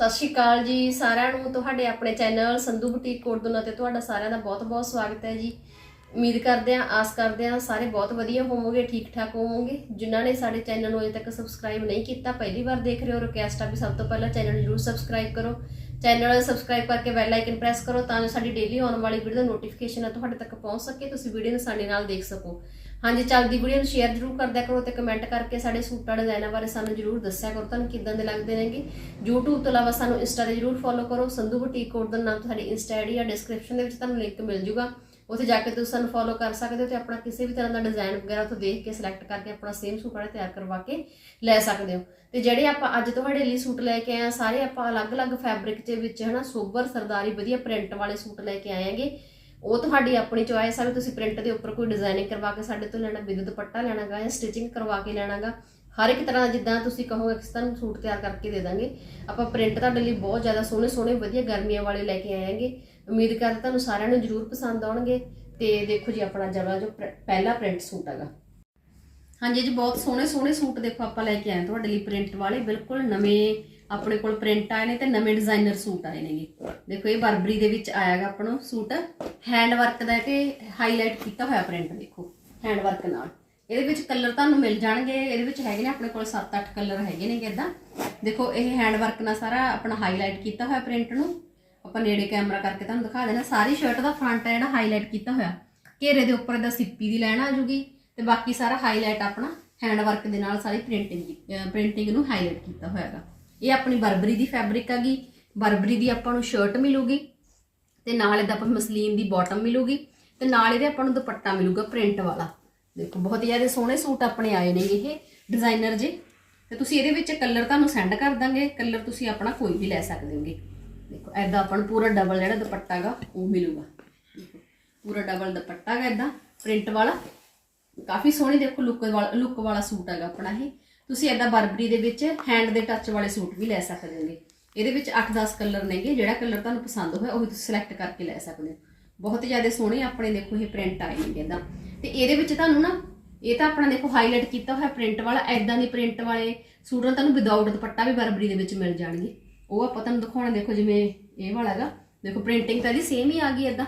ਸਤਿ ਸ਼੍ਰੀ ਅਕਾਲ ਜੀ ਸਾਰਿਆਂ ਨੂੰ, ਤੁਹਾਡੇ ਆਪਣੇ ਚੈਨਲ ਸੰਧੂ ਬੁਟੀਕ ਕੋਟਦੁਨਾ ਤੇ ਤੁਹਾਡਾ ਸਾਰਿਆਂ ਦਾ ਬਹੁਤ-ਬਹੁਤ ਸਵਾਗਤ ਹੈ ਜੀ। ਉਮੀਦ ਕਰਦੇ ਹਾਂ, ਆਸ ਕਰਦੇ ਹਾਂ ਸਾਰੇ ਬਹੁਤ ਵਧੀਆ ਹੋਵੋਗੇ, ਠੀਕ ਠਾਕ ਹੋਵੋਗੇ। ਜਿਨ੍ਹਾਂ ਨੇ ਸਾਡੇ ਚੈਨਲ ਨੂੰ ਅਜੇ ਤੱਕ ਸਬਸਕ੍ਰਾਈਬ ਨਹੀਂ ਕੀਤਾ, ਪਹਿਲੀ ਵਾਰ ਦੇਖ ਰਹੇ ਹੋ ਰਿਕਵੈਸਟ ਆ ਵੀ ਸਭ ਤੋਂ ਪਹਿਲਾਂ ਚੈਨਲ ਜਰੂਰ ਸਬਸਕ੍ਰਾਈਬ ਕਰੋ। ਚੈਨਲ ਸਬਸਕ੍ਰਾਈਬ ਕਰਕੇ ਬੈਲ ਆਈਕਨ ਪ੍ਰੈਸ ਕਰੋ ਤਾਂ ਜੋ ਸਾਡੀ ਡੇਲੀ ਆਉਣ ਵਾਲੀ ਵੀਡੀਓ ਦਾ ਨੋਟੀਫਿਕੇਸ਼ਨ ਆ ਤੁਹਾਡੇ ਤੱਕ ਪਹੁੰਚ ਸਕੇ, ਤੁਸੀਂ ਵੀਡੀਓ ਨੂੰ ਸਾਡੇ ਨਾਲ ਦੇਖ ਸਕੋ। ਹਾਂਜੀ, ਚੱਲਦੀ ਵੀਡੀਓ ਨੂੰ ਸ਼ੇਅਰ ਜਰੂਰ ਕਰਦਿਆ ਕਰੋ ਤੇ ਕਮੈਂਟ ਕਰਕੇ ਸਾਡੇ ਸੂਟਾਂ ਡਿਜ਼ਾਈਨਾਂ ਬਾਰੇ ਸਾਨੂੰ ਜਰੂਰ ਦੱਸਿਆ ਕਰੋ। ਤੁਹਾਨੂੰ ਕਿੱਦਾਂ ਦੇ ਲੱਗਦੇ ਨੇਗੇ? YouTube ਤੋਂ ਇਲਾਵਾ ਸਾਨੂੰ ਇੰਸਟਾ ਤੇ ਜਰੂਰ ਫੋਲੋ ਕਰੋ। ਸੰਧੂ ਬੁਟੀਕ ਕੋਡ ਦਾ ਨਾਮ ਤੋਂ ਸਾਡੀ ਇੰਸਟਾ ਆਈਡੀ ਆ ਡਿਸਕ੍ਰਿਪਸ਼ਨ ਦੇ ਵਿੱਚ ਤੁਹਾਨੂੰ ਲਿੰਕ ਮਿਲ ਜੂਗਾ। ਉੱਥੇ ਜਾ ਕੇ ਤੁਸੀਂ ਸਾਨੂੰ ਫੋਲੋ ਕਰ ਸਕਦੇ ਹੋ ਤੇ ਆਪਣਾ ਕਿਸੇ ਵੀ ਤਰ੍ਹਾਂ ਦਾ ਡਿਜ਼ਾਈਨ ਵਗੈਰਾ ਤੋਂ ਦੇਖ ਕੇ ਸਿਲੈਕਟ ਕਰਕੇ ਆਪਣਾ ਸੇਮ ਸੂਟ ਵਾਲੇ ਤਿਆਰ ਕਰਵਾ ਕੇ ਲੈ ਸਕਦੇ ਹੋ। ਤੇ ਜਿਹੜੇ ਆਪਾਂ ਅੱਜ ਤੁਹਾਡੇ ਲਈ ਸੂਟ ਲੈ ਕੇ ਆਏ ਆ, ਸਾਰੇ ਆਪਾਂ ਅਲੱਗ-ਅਲੱਗ ਫੈਬਰਿਕ ਦੇ ਵਿੱਚ ਹਨਾ ਸੋਬਰ ਸਰਦਾਰੀ ਵਧੀਆ ਪ੍ਰਿੰਟ ਵਾਲੇ ਸੂਟ ਲੈ ਕੇ ਆਏ ਆਂਗੇ ਉਹ ਤੁਹਾਡੀ ਆਪਣੀ ਚੁਆਇਸ ਆ ਵੀ ਤੁਸੀਂ ਪ੍ਰਿੰਟ ਦੇ ਉੱਪਰ ਕੋਈ ਡਿਜ਼ਾਈਨਿੰਗ ਕਰਵਾ ਕੇ ਸਾਡੇ ਤੋਂ ਲੈਣਾ ਵਿਦ ਦੁਪੱਟਾ ਲੈਣਾਗਾ ਜਾਂ ਸਟਿਚਿੰਗ ਕਰਵਾ ਕੇ ਲੈਣਾਗਾ। ਹਰ ਇੱਕ ਤਰ੍ਹਾਂ ਦਾ ਜਿੱਦਾਂ ਤੁਸੀਂ ਕਹੋਗੇ ਕਿਸ ਤਰ੍ਹਾਂ ਸੂਟ ਤਿਆਰ ਕਰਕੇ ਦੇ ਦਾਂਗੇ। ਆਪਾਂ ਪ੍ਰਿੰਟ ਤੁਹਾਡੇ ਲਈ ਬਹੁਤ ਜ਼ਿਆਦਾ ਸੋਹਣੇ ਸੋਹਣੇ ਵਧੀਆ ਗਰਮੀਆਂ ਵਾਲੇ ਲੈ ਕੇ ਆਏ ਆਂਗੇ। ਉਮੀਦ ਕਰਦੇ ਤੁਹਾਨੂੰ ਸਾਰਿਆਂ ਨੂੰ ਜ਼ਰੂਰ ਪਸੰਦ ਆਉਣਗੇ ਤੇ ਦੇਖੋ ਜੀ ਆਪਣਾ ਜਿਹੜਾ ਜੋ ਪਹਿਲਾ ਪ੍ਰਿੰਟ ਸੂਟ ਹੈਗਾ। ਹਾਂਜੀ ਜੀ, ਬਹੁਤ ਸੋਹਣੇ ਸੋਹਣੇ ਸੂਟ ਦੇਖੋ ਆਪਾਂ ਲੈ ਕੇ ਆਏ ਤੁਹਾਡੇ ਲਈ ਪ੍ਰਿੰਟ ਵਾਲੇ, ਬਿਲਕੁਲ ਨਵੇਂ ਆਪਣੇ ਕੋਲ ਪ੍ਰਿੰਟ ਆਏ ਨੇ ਤੇ ਨਵੇਂ ਡਿਜ਼ਾਈਨਰ ਸੂਟ ਆਏ ਨੇਗੇ। ਦੇਖੋ, ਇਹ ਬਰਬਰੀ ਦੇ ਵਿੱਚ ਆਇਆਗਾ ਆਪਣਾ ਸੂਟ। ਹੈਂਡ ਵਰਕ ਦਾ ਤੇ ਹਾਈਲਾਈਟ ਕੀਤਾ ਹੋਇਆ ਪ੍ਰਿੰਟ ਦੇਖੋ ਹੈਂਡ ਵਰਕ ਨਾਲ। ਇਹਦੇ ਵਿੱਚ ਕਲਰ ਤੁਹਾਨੂੰ ਮਿਲ ਜਾਣਗੇ। ਇਹਦੇ ਵਿੱਚ ਹੈਗੇ ਨੇ ਆਪਣੇ ਕੋਲ 7-8 ਕਲਰ ਹੈਗੇ ਨੇਗੇ ਇਦਾਂ ਦੇਖੋ, ਇਹ ਹੈਂਡ ਵਰਕ ਨਾਲ ਸਾਰਾ ਆਪਣਾ ਹਾਈਲਾਈਟ ਕੀਤਾ ਹੋਇਆ ਪ੍ਰਿੰਟ ਨੂੰ। ਆਪਾਂ ਨੇੜੇ ਕੈਮਰਾ ਕਰਕੇ ਤੁਹਾਨੂੰ ਦਿਖਾ ਦੇਣਾ। ਸਾਰੀ ਸ਼ਰਟ ਦਾ ਫਰੰਟ ਹੈ ਜਿਹੜਾ ਹਾਈਲਾਈਟ ਕੀਤਾ ਹੋਇਆ। ਘੇਰੇ ਦੇ ਉੱਪਰ ਦਾ ਸਿੱਪੀ ਦੀ ਲਾਈਨ ਆ ਜੂਗੀ। ਤੇ ਬਾਕੀ ਸਾਰਾ ਹਾਈਲਾਈਟ ਆਪਣਾ ਹੈਂਡ ਵਰਕ ਦੇ ਨਾਲ ਸਾਰੀ ਪ੍ਰਿੰਟਿੰਗ ਪ੍ਰਿੰਟਿੰਗ ਨੂੰ ਹਾਈਲਾਈਟ ਕੀਤਾ ਹੋਇਆ ਹੈਗਾ ਇਹ ਆਪਣੀ ਬਰਬਰੀ ਦੀ ਫੈਬਰਿਕ ਹੈਗੀ ਬਰਬਰੀ ਦੀ ਆਪਾਂ ਨੂੰ ਸ਼ਰਟ ਮਿਲੂਗੀ ਤੇ ਨਾਲ ਇਹਦਾ ਆਪਾਂ ਮਸਲੀਨ ਦੀ ਬਾਟਮ ਮਿਲੂਗੀ ਤੇ ਨਾਲ ਇਹਦੇ ਆਪਾਂ ਨੂੰ ਦੁਪੱਟਾ ਮਿਲੂਗਾ ਪ੍ਰਿੰਟ ਵਾਲਾ। ਦੇਖੋ ਬਹੁਤ ਜ਼ਿਆਦਾ ਸੋਹਣੇ ਸੂਟ ਆਪਣੇ ਆਏ ਨੇ ਇਹ ਡਿਜ਼ਾਈਨਰ ਜੇ। ਤੇ ਤੁਸੀਂ ਇਹਦੇ ਵਿੱਚ ਕਲਰ ਤੁਹਾਨੂੰ ਸੈਂਡ ਕਰ ਦਾਂਗੇ ਕਲਰ ਤੁਸੀਂ ਆਪਣਾ ਕੋਈ ਵੀ ਲੈ ਸਕਦੇ ਹੋਗੇ। ਦੇਖੋ ਐਦਾਂ ਆਪਾਂ ਨੂੰ ਪੂਰਾ ਡਬਲ ਜਿਹੜਾ ਦੁਪੱਟਾ ਹੈਗਾ ਉਹ ਮਿਲੂਗਾ। ਦੇਖੋ, ਪੂਰਾ ਡਬਲ ਦੁਪੱਟਾ ਹੈਗਾ ਐਦਾਂ ਪ੍ਰਿੰਟ ਵਾਲਾ। ਕਾਫੀ ਸੋਹਣੀ ਦੇਖੋ ਲੁੱਕ ਵਾਲਾ ਲੁੱਕ ਵਾਲਾ ਸੂਟ ਹੈਗਾ ਆਪਣਾ ਇਹ। ਤੁਸੀਂ ਐਦਾਂ ਬਰਬਰੀ ਦੇ ਵਿੱਚ ਹੈਂਡ ਦੇ ਟੱਚ ਵਾਲੇ ਸੂਟ ਵੀ ਲੈ ਸਕਦੇ ਹੋਗੇ। ਇਹਦੇ ਵਿੱਚ 8-10 ਕਲਰ ਨੇਗੇ, ਜਿਹੜਾ ਕਲਰ ਤੁਹਾਨੂੰ ਪਸੰਦ ਹੋਇਆ ਉਹ ਤੁਸੀਂ ਸਿਲੈਕਟ ਕਰਕੇ ਲੈ ਸਕਦੇ ਹੋ। ਬਹੁਤ ਜ਼ਿਆਦਾ ਸੋਹਣੇ ਆਪਣੇ ਦੇਖੋ ਇਹ ਪ੍ਰਿੰਟ ਆਏ ਨੇਗੇ ਇਦਾਂ ਤੇ ਇਹਦੇ ਵਿੱਚ ਤੁਹਾਨੂੰ ਨਾ, ਇਹ ਤਾਂ ਆਪਣਾ ਦੇਖੋ ਹਾਈਲਾਈਟ ਕੀਤਾ ਹੋਇਆ ਪ੍ਰਿੰਟ ਵਾਲਾ ਐਦਾਂ ਦੀ ਪ੍ਰਿੰਟ ਵਾਲੇ ਸੂਟ ਨਾਲ ਤੁਹਾਨੂੰ ਵਿਦਆਊਟ ਦੁਪੱਟਾ ਵੀ ਬਰਬਰੀ ਦੇ ਵਿੱਚ ਮਿਲ ਜਾਣਗੇ। ਉਹ ਆਪਾਂ ਤੁਹਾਨੂੰ ਦਿਖਾਉਣਾ, ਦੇਖੋ ਜਿਵੇਂ ਇਹ ਵਾਲਾ ਹੈਗਾ। ਦੇਖੋ ਪ੍ਰਿੰਟਿੰਗ ਤਾਂ ਇਹਦੀ ਸੇਮ ਹੀ ਆ ਗਈ ਐਦਾਂ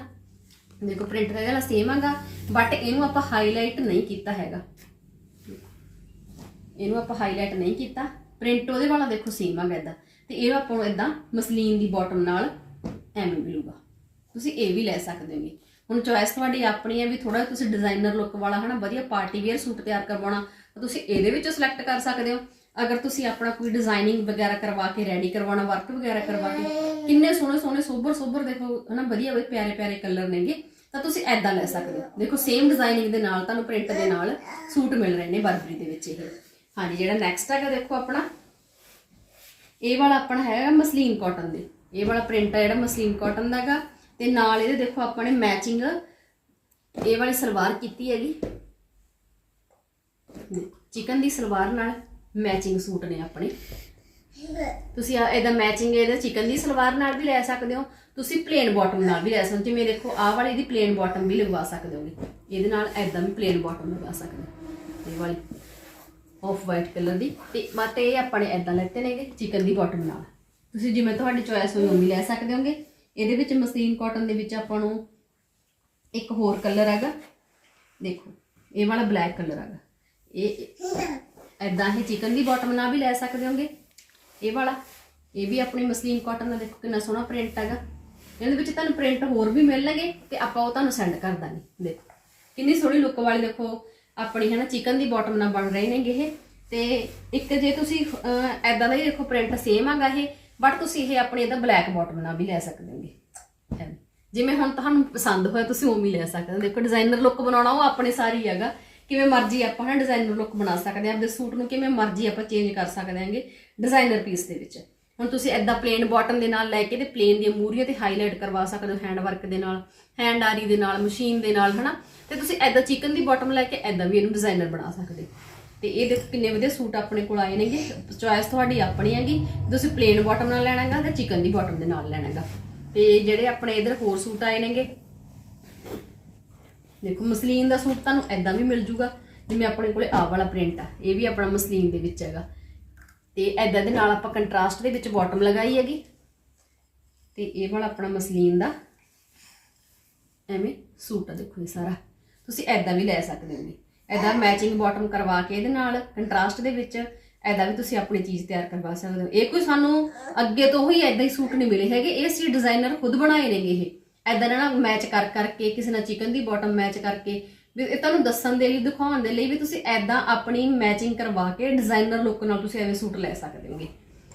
ਦੇਖੋ ਪ੍ਰਿੰਟ ਦਾ ਇਹਦਾ ਸੇਮ ਹੈਗਾ ਬਟ ਇਹਨੂੰ ਆਪਾਂ ਹਾਈਲਾਈਟ ਨਹੀਂ ਕੀਤਾ ਹੈਗਾ। ਇਹਨੂੰ ਆਪਾਂ ਹਾਈਲਾਈਟ ਨਹੀਂ ਕੀਤਾ। ਪ੍ਰਿੰਟ ਉਹਦੇ ਵਾਲਾ ਦੇਖੋ ਸੇਮ ਹੈਗਾ ਇਦਾਂ ਤੇ ਇਹ ਆਪਾਂ ਨੂੰ ਇਦਾਂ ਮਸਲੀਨ ਦੀ ਬਾਟਮ ਨਾਲ ਐਵੇਂ ਮਿਲੂਗਾ। ਤੁਸੀਂ ਇਹ ਵੀ ਲੈ ਸਕਦੇ ਹੋਗੇ। ਹੁਣ ਚੋਇਸ ਤੁਹਾਡੀ ਆਪਣੀ ਹੈ ਵੀ ਥੋੜਾ ਤੁਸੀਂ ਡਿਜ਼ਾਈਨਰ ਲੁੱਕ ਵਾਲਾ ਹਨਾ, ਵਧੀਆ ਪਾਰਟੀ ਵੇਅਰ ਸੂਟ ਤਿਆਰ ਕਰਵਾਉਣਾ, ਤਾਂ ਤੁਸੀਂ ਇਹਦੇ ਵਿੱਚੋਂ ਸਿਲੈਕਟ ਕਰ ਸਕਦੇ ਹੋ। ਅਗਰ ਤੁਸੀਂ ਆਪਣਾ ਕੋਈ ਡਿਜ਼ਾਈਨਿੰਗ ਵਗੈਰਾ ਕਰਵਾ ਕੇ ਰੈਡੀ ਕਰਵਾਉਣਾ ਵਰਕ ਵਗੈਰਾ ਕਰਵਾ ਕੇ, ਕਿੰਨੇ ਸੋਹਣੇ ਸੋਹਣੇ ਸੋਬਰ ਸੋਬਰ ਦੇਖੋ ਹਨਾ, ਵਧੀਆ ਵਧੀਆ ਪਿਆਰੇ ਪਿਆਰੇ ਕਲਰ ਨੇਗੇ, ਤਾਂ ਤੁਸੀਂ ਐਦਾਂ ਲੈ ਸਕਦੇ ਹੋ। ਦੇਖੋ ਸੇਮ ਡਿਜ਼ਾਈਨਿੰਗ ਦੇ ਨਾਲ ਤੁਹਾਨੂੰ ਪ੍ਰਿੰਟ ਦੇ ਨਾਲ ਸੂਟ ਮਿਲ ਰਹੇ ਨੇ ਬਰਬਰੀ ਦੇ ਵਿੱਚ ਇਹ। ਹਾਂਜੀ, ਜਿਹੜਾ ਨੈਕਸਟ ਹੈਗਾ, ਦੇਖੋ ਆਪਣਾ। ਇਹ ਵਾਲਾ ਆਪਣਾ ਹੈਗਾ ਮਸਲੀਨ ਕਾਟਨ ਦੇ। ਇਹ ਵਾਲਾ ਪ੍ਰਿੰਟ ਹੈ ਜਿਹੜਾ ਮਸਲੀਨ ਕਾਟਨ ਦਾ ਹੈਗਾ। ਤੇ ਨਾਲ ਇਹਦੇ ਦੇਖੋ ਆਪਾਂ ਨੇ ਮੈਚਿੰਗ ਇਹ ਵਾਲੀ ਸਲਵਾਰ ਕੀਤੀ ਹੈਗੀ। ਚਿਕਨ ਦੀ ਸਲਵਾਰ ਨਾਲ ਮੈਚਿੰਗ ਸੂਟ ਨੇ ਆਪਣੇ। ਤੁਸੀਂ ਆ, ਇਹਦਾ ਮੈਚਿੰਗ ਇਹਦਾ ਚਿਕਨ ਦੀ ਸਲਵਾਰ ਨਾਲ ਵੀ ਲੈ ਸਕਦੇ ਹੋ। ਤੁਸੀਂ ਪਲੇਨ ਬਾਟਮ ਨਾਲ ਵੀ ਲੈ ਸਕਦੇ ਹੋ। ਜਿਵੇਂ ਦੇਖੋ ਆਹ ਵਾਲੀ ਦੀ ਪਲੇਨ ਬਾਟਮ ਵੀ ਲਗਵਾ ਸਕਦੇ ਹੋਗੇ। ਇਹਦੇ ਨਾਲ ਐਦਾਂ ਵੀ ਪਲੇਨ ਬਾਟਮ ਲਗਾ ਸਕਦੇ ਹੋ। ਇਹ ਵਾਲੀ। ਆਫ ਵਾਈਟ ਕਲਰ ਦੀ। ਤੇ ਮਤ ਇਹ ਆਪਾਂ ਨੇ ਐਦਾਂ ਲੈਤੇ ਨੇਗੇ ਚਿਕਨ ਦੀ ਬਾਟਮ ਨਾਲ। ਤੁਸੀਂ ਜਿਵੇਂ ਤੁਹਾਡੀ ਚੋਇਸ ਹੋਈ ਉਵੇਂ ਲੈ ਸਕਦੇ ਹੋਗੇ। ਇਹਦੇ ਵਿੱਚ ਮਸਲੀਨ ਕਾਟਨ ਦੇ ਵਿੱਚ ਆਪਾਂ ਨੂੰ ਇੱਕ ਹੋਰ ਕਲਰ ਹੈਗਾ। ਦੇਖੋ, ਇਹ ਵਾਲਾ ਬਲੈਕ ਕਲਰ ਹੈਗਾ। ਇਹ ਐਦਾਂ ਹੀ ਚਿਕਨ ਦੀ ਬਾਟਮ ਨਾਲ ਵੀ ਲੈ ਸਕਦੇ ਹੋਗੇ। ਇਹ ਵਾਲਾ, ਇਹ ਵੀ ਆਪਣੀ ਮਸਲੀਨ ਕਾਟਨ ਦਾ ਦੇਖੋ ਕਿੰਨਾ ਸੋਹਣਾ ਪ੍ਰਿੰਟ ਹੈਗਾ। ਇਹਦੇ ਵਿੱਚ ਤੁਹਾਨੂੰ ਪ੍ਰਿੰਟ ਹੋਰ ਵੀ ਮਿਲਣਗੇ ਤੇ ਆਪਾਂ ਉਹ ਤੁਹਾਨੂੰ ਸੈਂਡ ਕਰ ਦਾਂਗੇ। ਦੇਖੋ, ਕਿੰਨੀ ਸੋਹਣੀ ਲੁੱਕ ਵਾਲੀ ਦੇਖੋ। ਆਪਣੀ ਹੈ ਨਾ ਚਿਕਨ ਦੀ ਬਾਟਮ ਨਾਲ ਬਣ ਰਹੇ ਨੇਗੇ ਇਹ। ਤੇ ਇੱਕ ਜੇ ਤੁਸੀਂ ਐਦਾਂ ਦਾ ਹੀ ਦੇਖੋ ਪ੍ਰਿੰਟ ਸੇਮ ਹੈਗਾ ਇਹ ਬਟ ਤੁਸੀਂ ਇਹ ਆਪਣੀ ਇਹਦਾ ਬਲੈਕ ਬਾਟਮ ਨਾਲ ਵੀ ਲੈ ਸਕਦੇ ਹੋਗੇ ਜਿਵੇਂ ਹੁਣ ਤੁਹਾਨੂੰ ਪਸੰਦ ਹੋਇਆ, ਤੁਸੀਂ ਉਵੇਂ ਹੀ ਲੈ ਸਕਦੇ ਹੋ। ਦੇਖੋ ਡਿਜ਼ਾਈਨਰ ਲੁੱਕ ਬਣਾਉਣਾ, ਉਹ ਆਪਣੇ ਸਾਰੀ ਹੈਗਾ। ਕਿਵੇਂ ਮਰਜ਼ੀ ਆਪਾਂ ਨਾ ਡਿਜ਼ਾਈਨਰ ਲੁੱਕ ਬਣਾ ਸਕਦੇ ਹਾਂ ਆਪਣੇ ਸੂਟ ਨੂੰ ਕਿਵੇਂ ਮਰਜ਼ੀ ਆਪਾਂ ਚੇਂਜ ਕਰ ਸਕਦੇ ਹਾਂਗੇ। ਡਿਜ਼ਾਈਨਰ ਪੀਸ ਦੇ ਵਿੱਚ। ਹੁਣ ਤੁਸੀਂ ਐਦਾਂ ਪਲੇਨ ਬਾਟਮ ਦੇ ਨਾਲ ਲੈ ਕੇ ਤੇ ਪਲੇਨ ਦੀਆਂ ਮੂਰੀਆਂ ਤੇ ਹਾਈਲਾਈਟ ਕਰਵਾ ਸਕਦੇ ਹੋ ਹੈਂਡ ਵਰਕ ਦੇ ਨਾਲ ਹੈਂਡ ਆਰੀ ਦੇ ਨਾਲ ਮਸ਼ੀਨ ਦੇ ਨਾਲ, ਹਨਾ? ਤੇ ਤੁਸੀਂ ਐਦਾਂ ਚਿਕਨ ਦੀ ਬਾਟਮ ਲੈ ਕੇ ਐਦਾਂ ਵੀ ਇਹਨੂੰ ਡਿਜ਼ਾਈਨਰ ਬਣਾ ਸਕਦੇ ਤੇ ਇਹ ਦੇਖੋ ਕਿੰਨੇ ਵਧੀਆ ਸੂਟ ਆਪਣੇ ਕੋਲ ਆਏ ਨੇਗੇ ਚੋਇਸ ਤੁਹਾਡੀ ਆਪਣੀ ਹੈਗੀ, ਤੁਸੀਂ ਪਲੇਨ ਬਾਟਮ ਨਾਲ ਲੈਣਾਗਾ ਤੇ ਚਿਕਨ ਦੀ ਬਾਟਮ ਦੇ ਨਾਲ ਲੈਣਾਗਾ ਤੇ ਜਿਹੜੇ ਆਪਣੇ ਇਧਰ ਹੋਰ ਸੂਟ ਆਏ ਨੇਗੇ, ਦੇਖੋ ਮਸਲੀਨ ਦਾ ਸੂਟ ਤੁਹਾਨੂੰ ਐਦਾਂ ਵੀ ਮਿਲ ਜੂਗਾ, ਜਿਵੇਂ ਆਪਣੇ ਕੋਲੇ ਆਹ ਵਾਲਾ ਪ੍ਰਿੰਟ ਆ, ਇਹ ਵੀ ਆਪਣਾ ਮਸਲੀਨ ਦੇ ਵਿੱਚ ਹੈਗਾ। ਤੇ ਐਦਾਂ ਦੇ ਨਾਲ ਆਪਾਂ ਕੰਟਰਾਸਟ ਦੇ ਵਿੱਚ ਬਾਟਮ ਲਗਾਈ ਹੈਗੀ। ਤੇ ਇਹ ਵਾਲਾ ਆਪਣਾ ਮਸਲੀਨ ਦਾ। ਐਵੇਂ ਸੂਟ ਆ ਦੇਖੋ ਇਹ ਸਾਰਾ। ਤੁਸੀਂ ਐਦਾਂ ਵੀ ਲੈ ਸਕਦੇ ਹੋਗੇ ਐਦਾਂ ਮੈਚਿੰਗ ਬਾਟਮ ਕਰਵਾ ਕੇ ਇਹਦੇ ਨਾਲ ਕੰਟਰਾਸਟ ਦੇ ਵਿੱਚ ਐਦਾਂ ਵੀ ਤੁਸੀਂ ਆਪਣੀ ਚੀਜ਼ ਤਿਆਰ ਕਰਵਾ ਸਕਦੇ ਹੋ। ਇਹ ਕੋਈ ਸਾਨੂੰ ਅੱਗੇ ਤੋਂ ਹੀ ਐਦਾਂ ਹੀ ਸੂਟ ਨਹੀਂ ਮਿਲੇ ਹੈਗੇ। ਇਹ ਸੀ ਡਿਜ਼ਾਈਨਰ ਖੁਦ ਬਣਾਏ ਨੇਗੇ ਇਹ। ਐਦਾਂ ਨਾਲ ਮੈਚ ਕਰ ਕਰਕੇ, ਕਿਸੇ ਨਾਲ ਚਿਕਨ ਦੀ ਬਾਟਮ ਮੈਚ ਕਰਕੇ ਵੀ ਇਹ ਤੁਹਾਨੂੰ ਦੱਸਣ ਦੇ ਲਈ, ਦਿਖਾਉਣ ਦੇ ਲਈ ਵੀ ਤੁਸੀਂ ਐਦਾਂ ਆਪਣੀ ਮੈਚਿੰਗ ਕਰਵਾ ਕੇ ਡਿਜ਼ਾਈਨਰ ਲੁੱਕ ਨਾਲ ਤੁਸੀਂ ਐਵੇਂ ਸੂਟ ਲੈ ਸਕਦੇ ਹੋਗੇ।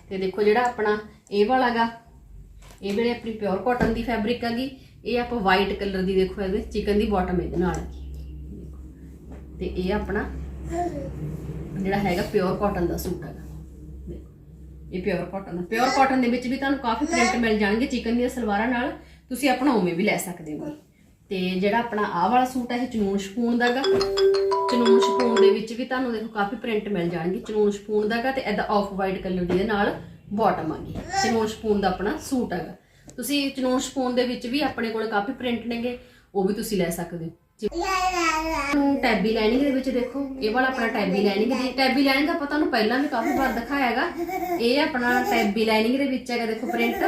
ਤੇ ਦੇਖੋ ਜਿਹੜਾ ਆਪਣਾ ਇਹ ਵਾਲਾਗਾ, ਇਹ ਵੀ ਆਪਣੀ ਪਿਓਰ ਕਾਟਨ ਦੀ ਫੈਬਰਿਕ ਹੈਗੀ, ਇਹ ਆਪਾਂ ਵਾਈਟ ਕਲਰ ਦੀ ਦੇਖੋ ਇਹਦੇ ਚਿਕਨ ਦੀ ਬਾਟਮ ਇਹਦੇ ਨਾਲ। ਹੈਗੀ ਤੇ ਇਹ ਆਪਣਾ ਜਿਹੜਾ ਹੈਗਾ ਪਿਓਰ ਕਾਟਨ ਦਾ ਸੂਟ ਹੈਗਾ। ਇਹ ਪਿਓਰ ਕਾਟਨ ਦਾ। ਪਿਓਰ ਕਾਟਨ ਦੇ ਵਿੱਚ ਵੀ ਤੁਹਾਨੂੰ ਕਾਫੀ ਪ੍ਰਿੰਟ ਮਿਲ ਜਾਣਗੇ ਚਿਕਨ ਦੀਆਂ ਸਲਵਾਰਾਂ ਨਾਲ, ਤੁਸੀਂ ਆਪਣਾ ਉਵੇਂ ਵੀ ਲੈ ਸਕਦੇ ਹੋ ਤੇ ਜਿਹੜਾ ਆਪਣਾ ਆਹ ਵਾਲਾ ਸੂਟ ਹੈ ਇਹ ਚਨੂਨ ਸ਼ਪੂਨ ਦਾਗਾ। ਚਨੂਨ ਸ਼ਪੂਨ ਦੇ ਵਿੱਚ ਵੀ ਤੁਹਾਨੂੰ ਦੇਖੋ ਕਾਫੀ ਪ੍ਰਿੰਟ ਮਿਲ ਜਾਣਗੇ। ਚਨੂਨ ਸ਼ਪੂਨ ਦਾਗਾ ਤੇ ਇਹਦਾ ਆਫ ਵਾਈਟ ਕਲਰ ਦੇ ਨਾਲ ਬਾਟਮ ਆ ਚਨੂਨ ਸ਼ਪੂਨ ਦਾ ਆਪਣਾ ਸੂਟ ਹੈਗਾ। ਤੁਸੀਂ ਚਨੂਨ ਸ਼ਪੂਨ ਦੇ ਵਿੱਚ ਵੀ ਆਪਣੇ ਕੋਲ ਕਾਫੀ ਪ੍ਰਿੰਟ ਨੇਗੇ, ਉਹ ਵੀ ਤੁਸੀਂ ਲੈ ਸਕਦੇ ਹੋ। ਨੂੰ ਟੈਬੀ ਲਾਈਨਿੰਗ ਦੇ ਵਿੱਚ ਦੇਖੋ, ਇਹ ਵਾਲਾ ਆਪਣਾ ਟੈਬੀ ਲਾਈਨਿੰਗ ਦੀ ਟੈਬੀ ਲਾਈਨਿੰਗ ਆਪਾਂ ਤੁਹਾਨੂੰ ਪਹਿਲਾਂ ਵੀ ਕਾਫੀ ਵਾਰ ਦਿਖਾਇਆ ਹੈਗਾ। ਇਹ ਆਪਣਾ ਟੈਬੀ ਲਾਈਨਿੰਗ ਦੇ ਵਿੱਚ ਹੈਗਾ, ਦੇਖੋ ਪ੍ਰਿੰਟ।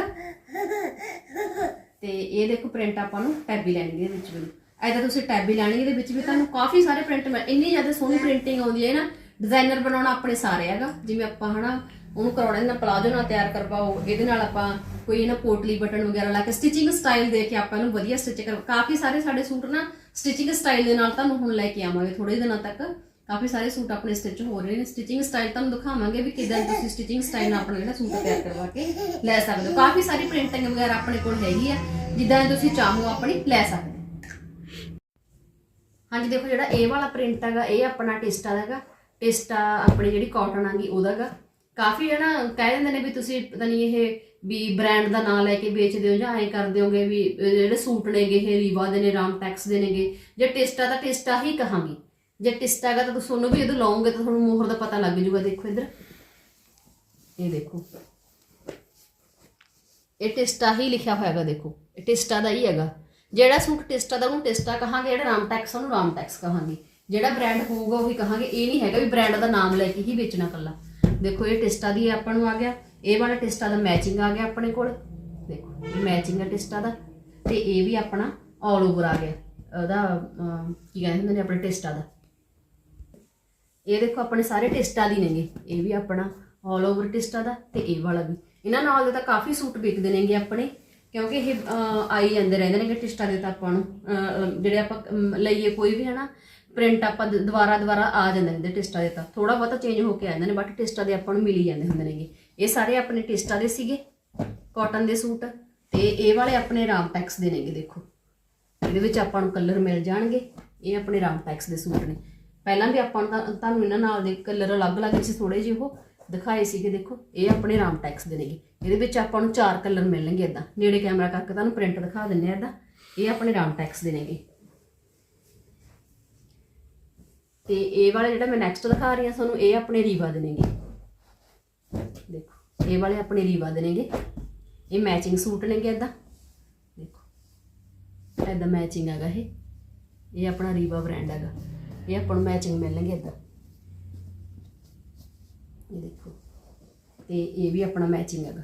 ਤੇ ਇਹ ਦੇਖੋ ਪ੍ਰਿੰਟ ਆਪਾਂ ਨੂੰ ਟੈਬੀ ਲੈਣੀ ਦੇ ਵਿੱਚ ਵੀ। ਐਦਾਂ ਤੁਸੀਂ ਟੈਬੀ ਲੈਣੀ ਦੇ ਵਿੱਚ ਵੀ ਤੁਹਾਨੂੰ ਕਾਫੀ ਸਾਰੇ ਪ੍ਰਿੰਟ ਮਿਲ ਇੰਨੀ ਜ਼ਿਆਦਾ ਸੋਹਣੀ ਪ੍ਰਿੰਟਿੰਗ ਆਉਂਦੀ ਹੈ ਨਾ ਡਿਜ਼ਾਈਨਰ ਬਣਾਉਣਾ ਆਪਣੇ ਸਾਰੇ ਹੈਗਾ। ਜਿਵੇਂ ਆਪਾਂ ਹਨਾ, ਉਹਨੂੰ ਕਰਾਉਣਾ ਇਹਦੇ ਨਾਲ ਪਲਾਜੋ ਨਾਲ ਤਿਆਰ ਕਰਵਾਓ, ਇਹਦੇ ਨਾਲ ਆਪਾਂ ਕੋਈ ਨਾ ਪੋਟਲੀ ਬਟਨ ਵਗੈਰਾ ਲਾ ਕੇ ਸਟਿਚਿੰਗ ਸਟਾਈਲ ਦੇ ਕੇ ਆਪਾਂ ਨੂੰ ਵਧੀਆ ਸਟਿਚ ਕਰ ਕਾਫੀ ਸਾਰੇ ਸਾਡੇ ਸੂਟ ਨਾ ਸਟਿਚਿੰਗ ਸਟਾਈਲ ਦੇ ਨਾਲ ਤੁਹਾਨੂੰ ਹੁਣ ਲੈ ਕੇ ਆਵਾਂਗੇ ਥੋੜੇ ਦਿਨਾਂ ਤੱਕ। ਕਾਫੀ ਸਾਰੇ ਸੂਟ ਆਪਣੇ ਸਟਿਚ ਹੋ ਰਹੇ ਨੇ। ਸਟਿਚਿੰਗ ਸਟਾਈਲ ਤੁਹਾਨੂੰ ਦਿਖਾਵਾਂਗੇ ਵੀ ਕਿਦਾਂ ਤੁਸੀਂ ਸਟਿਚਿੰਗ ਸਟਾਈਲ ਨਾਲ ਆਪਣਾ ਜਿਹੜਾ ਸੂਟ ਤਿਆਰ ਕਰਵਾ ਕੇ ਲੈ ਸਕਦੇ ਹੋ। ਕਾਫੀ ਸਾਰੀ ਪ੍ਰਿੰਟਿੰਗ ਵਗੈਰਾ ਆਪਣੇ ਕੋਲ ਹੈਗੀ ਆ। ਜਿੱਦਾਂ ਤੁਸੀਂ ਚਾਹੋ ਆਪਣੀ ਲੈ ਸਕਦੇ ਹਾਂਜੀ, ਦੇਖੋ ਜਿਹੜਾ ਇਹ ਵਾਲਾ ਪ੍ਰਿੰਟ ਹੈਗਾ, ਇਹ ਆਪਣਾ ਟਿਸਟਾ ਦਾ ਹੈਗਾ। ਟਿਸਟਾ ਆਪਣੀ ਜਿਹੜੀ ਕਾਟਨ ਆਗੀ, ਉਹਦਾ ਹੈਗਾ। ਕਾਫੀ ਹੈ ਨਾ, ਕਹਿ ਦਿੰਦੇ ਨੇ ਵੀ ਤੁਸੀਂ ਪਤਾ ਨਹੀਂ ਇਹ ਵੀ ਬ੍ਰਾਂਡ ਦਾ ਨਾਮ ਲੈ ਕੇ ਵੇਚਦੇ ਹੋ ਜਾਂ ਐਂ ਕਰਦੇ ਹੋਗੇ ਵੀ ਜਿਹੜੇ ਸੂਟ ਨੇਗੇ, ਇਹ ਰੀਵਾ ਦੇ ਨੇ ਰਾਮ ਟੈਕਸ ਦੇ ਨੇਗੇ। ਜੇ ਟਿਸਟਾ ਤਾਂ ਟਿਸਟਾ ਹੀ ਕਹਾਂਗੀ। ਜੇ ਟਿਸਟਾ ਹੈਗਾ ਤਾਂ ਤੁਸੀਂ ਉਹਨੂੰ ਵੀ ਜਦੋਂ ਲਾਉਂਗੇ ਤਾਂ ਤੁਹਾਨੂੰ ਮੋਹਰ ਦਾ ਪਤਾ ਲੱਗ ਜੂਗਾ, ਦੇਖੋ ਇੱਧਰ। ਇਹ ਦੇਖੋ। ਇਹ ਟਿਸਟਾ ਹੀ ਲਿਖਿਆ ਹੋਇਆ ਦੇਖੋ। ਇਹ ਟਿਸਟਾ ਦਾ ਹੀ ਹੈਗਾ। ਜਿਹੜਾ ਸੂਟ ਟਿਸਟਾ ਦਾ, ਉਹਨੂੰ ਟਿਸਟਾ ਕਹਾਂਗੇ, ਜਿਹੜਾ ਰਾਮਟੈਕਸ ਉਹਨੂੰ ਰਾਮਟੈਕਸ ਕਹਾਂਗੇ। ਜਿਹੜਾ ਬ੍ਰਾਂਡ ਹੋਊਗਾ, ਉਹੀ ਕਹਾਂਗੇ। ਇਹ ਨਹੀਂ ਹੈਗਾ ਵੀ ਬ੍ਰਾਂਡ ਦਾ ਨਾਮ ਲੈ ਕੇ ਹੀ ਵੇਚਣਾ ਕੱਲਾ ਦੇਖੋ, ਇਹ ਟਿਸਟਾ ਦੀ ਆਪਾਂ ਨੂੰ ਆ ਗਿਆ। ਇਹ ਵਾਲਾ ਟਿਸਟਾ ਦਾ ਮੈਚਿੰਗ ਆ ਗਿਆ ਆਪਣੇ ਕੋਲ। ਦੇਖੋ, ਇਹ ਮੈਚਿੰਗ ਆ ਟਿਸਟਾ ਦਾ। ਤੇ ਇਹ ਵੀ ਆਪਣਾ ਆਲ ਓਵਰ ਆ ਗਿਆ। ਉਹਦਾ ਕੀ ਕਹਿੰਦੇ ਹੁੰਦੇ ਨੇ, ਆਪਣੇ ਟਿਸਟਾ ਦਾ। ਇਹ ਦੇਖੋ, ਆਪਣੇ ਸਾਰੇ ਟਿਸਟਾਂ ਦੀ ਨੇਗੇ। ਇਹ ਵੀ ਆਪਣਾ ਆਲ ਓਵਰ ਟਿਸਟਾ ਦਾ ਤੇ ਇਹ ਵਾਲਾ ਵੀ। ਇਹਨਾਂ ਨਾਲ ਦੇ ਤਾਂ ਕਾਫੀ ਸੂਟ ਵਿਕਦੇ ਨੇਗੇ ਆਪਣੇ, ਕਿਉਂਕਿ ਇਹ ਆਈ ਜਾਂਦੇ ਰਹਿੰਦੇ ਨੇਗੇ ਟਿਸਟਾ ਦੇ ਤਾਂ ਆਪਾਂ ਨੂੰ ਜਿਹੜੇ ਆਪਾਂ ਲਈਏ ਕੋਈ ਵੀ, ਹਨਾ ਪ੍ਰਿੰਟ ਆਪਾਂ ਦੁਬਾਰਾ ਦੁਬਾਰਾ ਆ ਜਾਂਦੇ ਨੇ ਟਿਸਟਾ ਦੇ ਤਾਂ। ਥੋੜਾ ਬਹੁਤਾ ਚੇਂਜ ਹੋ ਕੇ ਆ ਜਾਂਦੇ ਨੇ ਬਟ ਟਿਸਟਾ ਦੇ ਆਪਾਂ ਨੂੰ ਮਿਲ ਜਾਂਦੇ ਹੁੰਦੇ ਨੇਗੇ। ਇਹ ਸਾਰੇ ਆਪਣੇ ਟਿਸਟਾ ਦੇ ਸੀਗੇ ਕਾਟਨ ਦੇ ਸੂਟ ਤੇ ਇਹ ਵਾਲੇ ਆਪਣੇ ਰਾਮਟੈਕਸ ਦੇ ਨੇਗੇ, ਦੇਖੋ। ਇਹਦੇ ਵਿੱਚ ਆਪਾਂ ਨੂੰ ਕਲਰ ਮਿਲ ਜਾਣਗੇ, ਇਹ ਆਪਣੇ ਰਾਮ ਪੈਕਸ ਦੇ ਸੂਟ ਨੇ। ਪਹਿਲਾਂ ਵੀ ਆਪਾਂ ਨੂੰ ਤਾਂ- ਤੁਹਾਨੂੰ ਇਹਨਾਂ ਨਾਲ ਦੇ ਕਲਰ ਅਲੱਗ-ਅਲੱਗ ਸੀ ਥੋੜੇ ਜਿਹੇ ਉਹ ਦਿਖਾਏ ਸੀਗੇ, ਦੇਖੋ, ਇਹ ਆਪਣੇ ਰਾਮਟੈਕਸ ਦੇ ਨੇਗੇ। ਇਹਦੇ ਵਿੱਚ ਆਪਾਂ ਨੂੰ ਚਾਰ ਕਲਰ ਮਿਲਣਗੇ ਇਦਾਂ ਨੇੜੇ ਕੈਮਰਾ ਕਰਕੇ ਤੁਹਾਨੂੰ ਪ੍ਰਿੰਟ ਦਿਖਾ ਦਿੰਨੇ ਆ ਇਦਾਂ ਇਹ ਆਪਣੇ ਰਾਮਟੈਕਸ ਦੇ ਨੇਗੇ। ਤੇ ਇਹ ਵਾਲਾ ਜਿਹੜਾ ਮੈਂ ਨੈਕਸਟ ਦਿਖਾ ਰਹੀ ਹਾਂ ਤੁਹਾਨੂੰ, ਇਹ ਆਪਣੇ ਰੀਵਾ ਦੇ ਨੇਗੇ। ਦੇਖੋ, ਇਹ ਵਾਲੇ ਆਪਣੇ ਰੀਵਾ ਦੇ ਨੇਗੇ। ਇਹ ਮੈਚਿੰਗ ਸੂਟ ਨੇਗੇ ਇਦਾਂ ਦੇਖੋ ਇਦਾਂ ਮੈਚਿੰਗ ਹੈਗਾ ਇਹ। ਇਹ ਆਪਣਾ ਰੀਵਾ ਬ੍ਰਾਂਡ ਹੈਗਾ। ਇਹ ਆਪਾਂ ਨੂੰ ਮੈਚਿੰਗ ਮਿਲਣਗੇ ਇਦਾਂ ਇਹ ਦੇਖੋ। ਤੇ ਇਹ ਵੀ ਆਪਣਾ ਮੈਚਿੰਗ ਹੈਗਾ।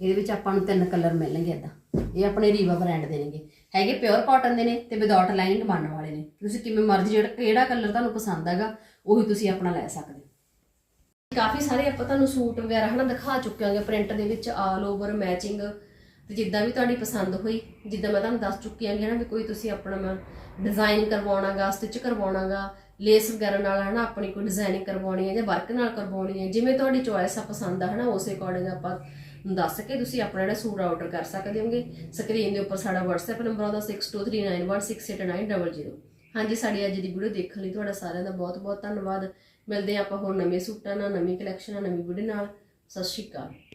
ਇਹਦੇ ਵਿੱਚ ਆਪਾਂ ਨੂੰ ਤਿੰਨ ਕਲਰ ਮਿਲਣਗੇ ਇਦਾਂ ਇਹ ਆਪਣੇ ਰੀਵਾ ਬ੍ਰਾਂਡ ਦੇ ਨੇਗੇ। ਹੈਗੇ ਪਿਓਰ ਕਾਟਨ ਦੇ ਨੇ ਤੇ ਵਿਦਆਊਟ ਲਾਈਨਿੰਗ ਬਣਨ ਵਾਲੇ ਨੇ। ਤੁਸੀਂ ਕਿਵੇਂ ਮਰਜ਼ੀ ਜਿਹੜਾ ਕਿਹੜਾ ਕਲਰ ਤੁਹਾਨੂੰ ਪਸੰਦ ਹੈਗਾ, ਉਹੀ ਤੁਸੀਂ ਆਪਣਾ ਲੈ ਸਕਦੇ ਹੋ। ਕਾਫੀ ਸਾਰੇ ਆਪਾਂ ਤੁਹਾਨੂੰ ਸੂਟ ਵਗੈਰਾ ਹਨਾ ਦਿਖਾ ਚੁੱਕੇ ਹਾਂਗੇ ਪ੍ਰਿੰਟ ਦੇ ਵਿੱਚ ਆਲ ਓਵਰ ਮੈਚਿੰਗ ਤੇ ਜਿੱਦਾਂ ਵੀ ਤੁਹਾਡੀ ਪਸੰਦ ਹੋਈ, ਜਿੱਦਾਂ ਮੈਂ ਤੁਹਾਨੂੰ ਦੱਸ ਚੁੱਕੀ ਹਾਂ ਨਾ ਵੀ ਕੋਈ ਤੁਸੀਂ ਆਪਣਾ ਡਿਜ਼ਾਈਨ ਕਰਵਾਉਣਾਗਾ ਸਟਿਚ ਕਰਵਾਉਣਾਗਾ ਲੇਸ ਵਗੈਰਾ ਨਾਲ ਹਨਾ ਆਪਣੀ ਕੋਈ ਡਿਜ਼ਾਈਨਿੰਗ ਕਰਵਾਉਣੀ ਹੈ ਜਾਂ ਵਰਕ ਨਾਲ ਕਰਵਾਉਣੀ ਹੈ, ਜਿਵੇਂ ਤੁਹਾਡੀ ਚੋਇਸ ਆ, ਪਸੰਦ ਆ ਹਨਾ, ਉਸੇ ਅਕੋਰਡਿੰਗ ਆਪਾਂ ਦੱਸ ਕੇ ਤੁਸੀਂ ਆਪਣਾ ਜਿਹੜਾ ਸੂਟ ਆਰਡਰ ਕਰ ਸਕਦੇ ਹੋਗੇ। ਸਕਰੀਨ ਦੇ ਉੱਪਰ ਸਾਡਾ WhatsApp ਨੰਬਰ ਆਉਂਦਾ 6239168900 ਹਾਂਜੀ, ਸਾਡੀ ਅੱਜ ਦੀ ਵੀਡੀਓ ਦੇਖਣ ਲਈ ਤੁਹਾਡਾ ਸਾਰਿਆਂ ਦਾ ਬਹੁਤ ਬਹੁਤ ਧੰਨਵਾਦ। ਮਿਲਦੇ ਹਾਂ ਆਪਾਂ ਹੋਰ ਨਵੇਂ ਸੂਟਾਂ ਨਾਲ, ਨਵੀਂ ਕਲੈਕਸ਼ਨ ਨਾਲ, ਨਵੀਂ ਵੀਡੀਓ ਨਾਲ। ਸਤਿ ਸ਼੍ਰੀ ਅਕਾਲ।